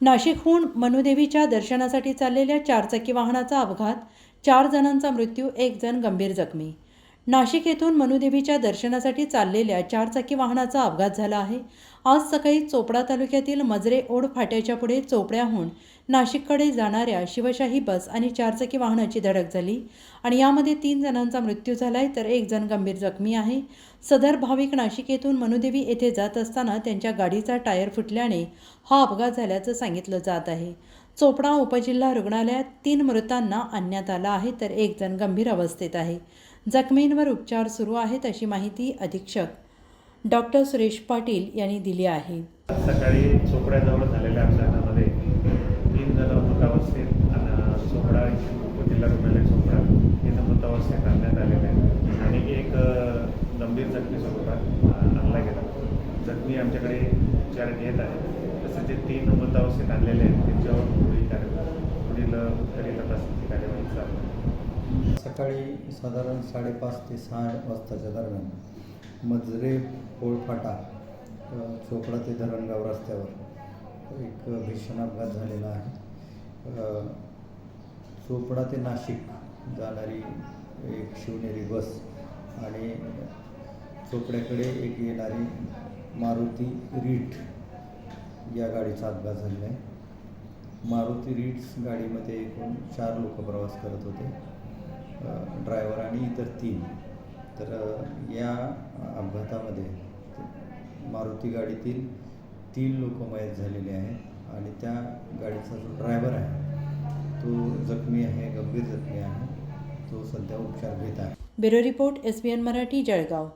नाशिकहून मनुदेवीच्या दर्शनासाठी चाललेल्या चारचाकी वाहनाचा अपघात चार जणांचा मृत्यू एक जण गंभीर जखमी. नाशिक येथून मनुदेवीच्या दर्शनासाठी चाललेल्या चारचाकी वाहनाचा अपघात झाला आहे. आज सकाळी चोपडा तालुक्यातील मजरे ओढ फाट्याच्या पुढे चोपड्याहून नाशिककडे जाणाऱ्या शिवशाही बस आणि चारचाकी वाहनाची धडक झाली आणि यामध्ये तीन जणांचा मृत्यू झाला आहे तर एक जण गंभीर जखमी आहे. सदर भाविक नाशिक येथून मनुदेवी येथे जात असताना त्यांच्या गाडीचा टायर फुटल्याने हा अपघात झाल्याचं सांगितलं जात आहे. चोपडा उपजिल्हा रुग्णालयात तीन मृतांना आणण्यात आला आहे तर एक जण गंभीर अवस्थेत आहे. जखमींवर उपचार सुरू आहेत अशी माहिती अधीक्षक डॉक्टर सुरेश पाटील यांनी दिली आहे. सकाळी चोपड्याजवळ झालेल्या अपघातामध्ये तीन जण मृतावस्थेत आणि चोपडा जिल्हा रुग्णालय चोपडा इथं मृतावस्थेत आणण्यात आलेले आहेत. आणि एक गंभीर जखमी स्वरूपात आणला गेला. जखमी आमच्याकडे उपचार घेत आहे तसं जे तीन मृतावस्थेत आणलेले आहेत त्यांच्यावर पुढील कार्य पुढील उत्तरी तपासणीची कार्यवाही चालू आहे. सकाळी साधारण साडेपाच ते सहा वाजताच्या दरम्यान मजरे पोळफाटा चोपडा ते धरणगाव रस्त्यावर एक भीषण अपघात झालेला आहे. चोपडा ते नाशिक जाणारी एक शिवनेरी बस आणि चोपड्याकडे एक येणारी मारुती रीट या गाडीचा अपघात झालेला आहे. मारुती रीट्स गाडीमध्ये एकूण चार लोक प्रवास करत होते. ड्रायव्हर आणि इतर तीन. तर या अपघातामध्ये मारुती गाडीतील तीन लोक मयत झालेले आहेत आणि त्या गाडीचा जो ड्रायव्हर आहे तो जखमी आहे गंभीर जखमी आहे. तो सध्या उपचार घेत आहे. Bureau report S B N Marathi Jalgaon.